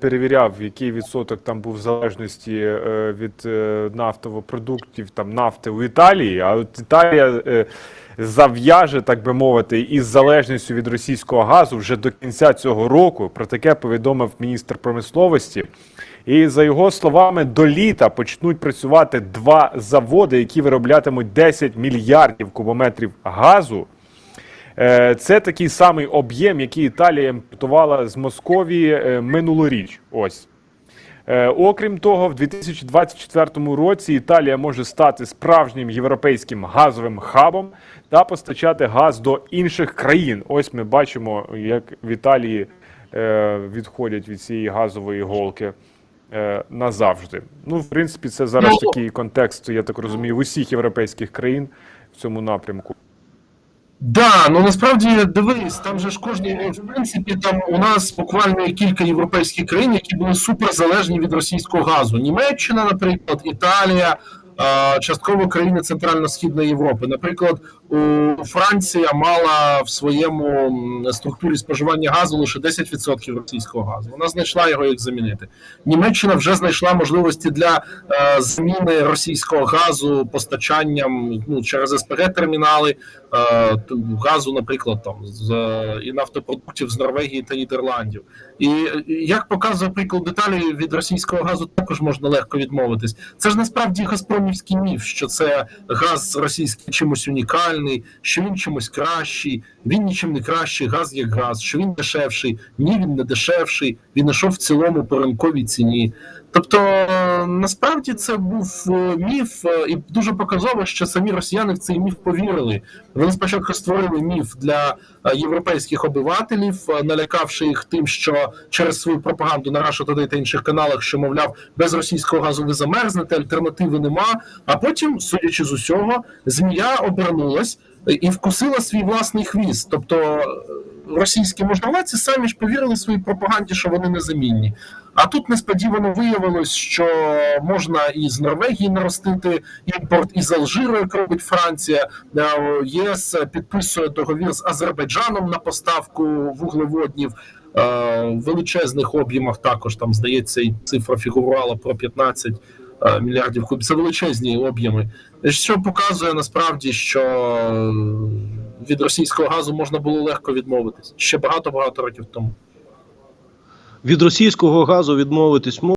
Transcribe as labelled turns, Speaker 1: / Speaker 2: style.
Speaker 1: перевіряв, який відсоток там був в залежності е, від е, нафтопродуктів, там нафти у Італії. А от Італія е, зав'яже, так би мовити, із залежністю від російського газу вже до кінця цього року. Про таке повідомив міністр промисловості. І за його словами, до літа почнуть працювати два заводи, які вироблятимуть 10 мільярдів кубометрів газу. Е, Це такий самий об'єм, який Італія імпортувала з Московії е, минулоріч. Ось. Е, Окрім того, в 2024 році Італія може стати справжнім європейським газовим хабом та постачати газ до інших країн. Ось ми бачимо, як в Італії відходять від цієї газової голки назавжди. Ну, в принципі, це зараз
Speaker 2: Ну,
Speaker 1: такий контекст, я так розумію, в усіх європейських країн в цьому напрямку.
Speaker 2: Да, ну насправді дивись, там же ж кожні в принципі там у нас буквально кілька європейських країн, які були суперзалежні від російського газу. Німеччина, наприклад, Італія, частково країни Центрально-Східної Європи. Наприклад, у Франція мала в своєму структурі споживання газу лише 10% російського газу. Вона знайшла його як замінити. Німеччина вже знайшла можливості для е, заміни російського газу постачанням ну через СПГ термінали е, газу, наприклад, там з і нафтопродуктів з Норвегії та Нідерландів. І як показує приклад деталі від російського газу, також можна легко відмовитись. Це ж насправді газпромівський міф, що це газ російський чимось унікальний, що він чимось кращий. Він нічим не кращий, газ як газ, що він дешевший. Ні, він не дешевший. Він йшов в цілому по ринковій ціні. Тобто насправді це був е, міф, е, і дуже показово, що самі росіяни в цей міф повірили. Вони спочатку створили міф для е, європейських обивателів, налякавши їх тим, що через свою пропаганду на Russia Today та інших каналах, що мовляв, без російського газу ви замерзнете, альтернативи нема. А потім, судячи з усього, змія обернулась е, і вкусила свій власний хвіст. Тобто е, російські можновладці самі ж повірили своїй пропаганді, що вони незамінні. А тут несподівано виявилось, що можна і з Норвегії наростити імпорт, і з Алжиру, як робить Франція. Е, ЄС підписує договір з Азербайджаном на поставку вуглеводнів. В величезних об'ємах також там здається, і цифра фігурувала про 15 е, мільярдів кубів. Це величезні об'єми, що показує насправді, що е, від російського газу можна було легко відмовитись ще багато багато років тому.
Speaker 3: Від російського газу відмовитись